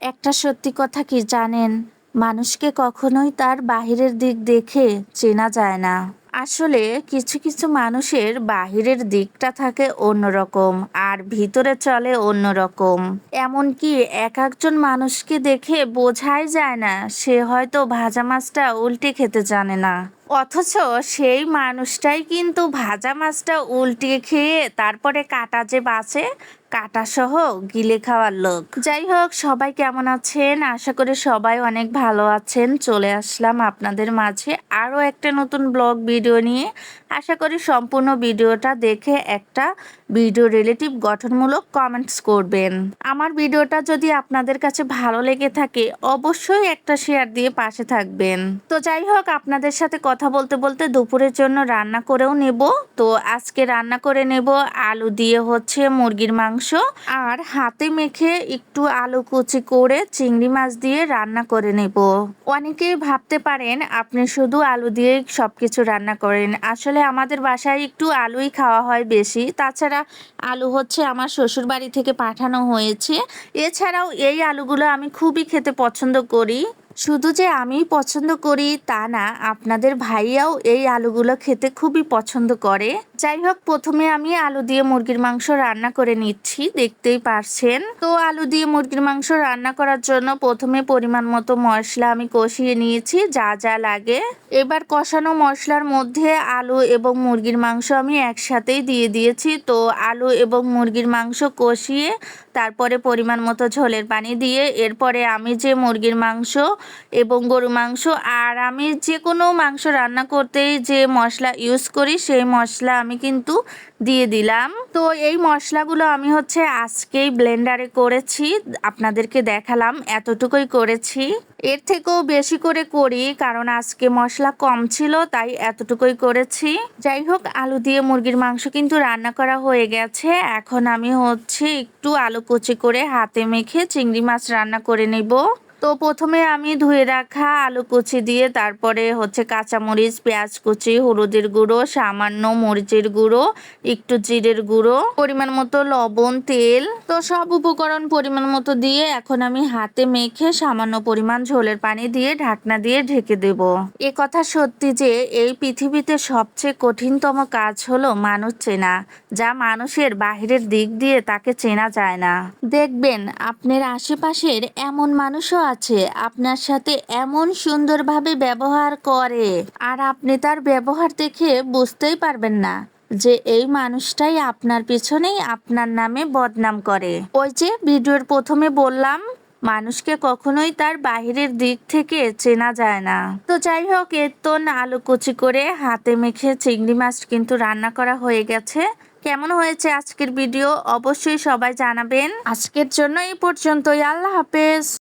একটা সত্যি কথা কি জানেন? মানুষকে কখনোই তার বাহিরের দিক দেখে চেনা যায় না। আসলে কিছু কিছু মানুষের বাহিরের দিকটা থাকে অন্যরকম আর ভিতরে চলে অন্যরকম। এমনকি এক একজন মানুষকে দেখে বোঝাই যায় না, সে হয়তো ভাজা মাছটা উল্টে খেতে জানে না। অথচ সেই মানুষটাই কিন্তু ভাজা মাছটা উল্টে খেয়ে তারপরে কাটা যে বাঁচে কাটা সহ গিলে খাওয়ার লোক। যাই হোক সবাই কেমন আছেন? আশা করি সবাই অনেক ভালো আছেন। চলে আসলাম আপনাদের মাঝে আরও একটা নতুন ব্লগ ভিডিও নিয়ে। আশা করি সম্পূর্ণ ভিডিওটা দেখে একটা ভিডিও রিলেটিভ গঠনমূলক কমেন্টস করবেন। আমার ভিডিওটা যদি আপনাদের কাছে ভালো লেগে থাকে, অবশ্যই একটা শেয়ার দিয়ে পাশে থাকবেন। তো যাই হোক আপনাদের সাথে কথা বলতে বলতে দুপুরের জন্য রান্না করেও নেব। তো আজকে রান্না করে নেব আলু দিয়ে হচ্ছে মুরগির মাংস আর হাতে মেখে একটু আলু কুচি করে চিংড়ি মাছ দিয়ে রান্না করে নেব। অনেকেই ভাবতে পারেন, আপনি শুধু আলু দিয়ে সবকিছু রান্না করেন। আসলে আমাদের বাসায় একটু আলুই খাওয়া হয় বেশি। তাছাড়া আলু হচ্ছে আমার শ্বশুর বাড়ি থেকে পাঠানো হয়েছে। এছাড়াও এই আলুগুলো আমি খুবই খেতে পছন্দ করি। শুধু যে আমি পছন্দ করি তা না, আপনাদের ভাইয়াও এই আলুগুলো খেতে খুবই পছন্দ করে। যাই হোক, প্রথমে আমি আলু দিয়ে মুরগির মাংস রান্না করে নিচ্ছি, দেখতেই পারছেন। তো আলু দিয়ে মুরগির মাংস রান্না করার জন্য প্রথমে পরিমাণ মতো মশলা আমি কষিয়ে নিয়েছি, যা যা লাগে। এবার কষানো মশলার মধ্যে আলু এবং মুরগির মাংস আমি একসাথেই দিয়ে দিয়েছি। তো আলু এবং মুরগির মাংস কষিয়ে তারপরে পরিমাণ মতো ঝোলের পানি দিয়ে এরপরে আমি যে মুরগির মাংস এবং গরু মাংস আর আমি যে কোনো মাংস রান্না করতেই যে মশলা ইউজ করি, সেই মশলা আমি কিন্তু দিয়ে দিলাম। তো এই মশলাগুলো আমি হচ্ছে আজকেই ব্লেন্ডারে করেছি, আপনাদেরকে দেখালাম, এতটুকুই করেছি। এর থেকেও বেশি করে করি, কারণ আজকে মশলা কম ছিল, তাই এতটুকুই করেছি। যাই হোক, আলু দিয়ে মুরগির মাংস কিন্তু রান্না করা হয়ে গেছে। এখন আমি হচ্ছে একটু আলু কুচি করে হাতে মেখে চিংড়ি মাছ রান্না করে নেব। তো প্রথমে আমি ধুয়ে রাখা আলু কুচি দিয়ে তারপরে হচ্ছে কাঁচামরিচ, পেঁয়াজ কুচি, হলুদের গুঁড়ো, সামান্য মরিচের গুঁড়ো, একটু জিরের গুঁড়ো, পরিমাণ মতো লবণ, তেল। তো সব উপকরণ পরিমাণ মতো দিয়ে এখন আমি হাতে মেখে সামান্য পরিমাণ ঝোলের পানি দিয়ে ঢাকনা দিয়ে ঢেকে দেব। এ কথা সত্যি যে এই পৃথিবীতে সবচেয়ে কঠিনতম কাজ হলো মানুষ চেনা, যা মানুষের বাহিরের দিক দিয়ে তাকে চেনা যায় না। দেখবেন, আপনার আশেপাশের এমন মানুষও আছে, আপনার সাথে এমন সুন্দরভাবে ব্যবহার করে। আর আপনি তার ব্যবহার দেখে বুঝতেই পারবেন না যে এই মানুষটাই আপনার পিছনেই আপনার নামে বদনাম করে। ওই যে ভিডিওর প্রথমে বললাম, মানুষকে কখনোই তার বাহিরের দিক থেকে চেনা যায় না। তো যাই হোক, এর তো আলু কুচি করে হাতে মেখে চিংড়ি মাছ কিন্তু রান্না করা হয়ে গেছে। কেমন হয়েছে আজকের ভিডিও অবশ্যই সবাই জানাবেন। আজকের জন্য এই পর্যন্তই, আল্লাহ হাফেজ।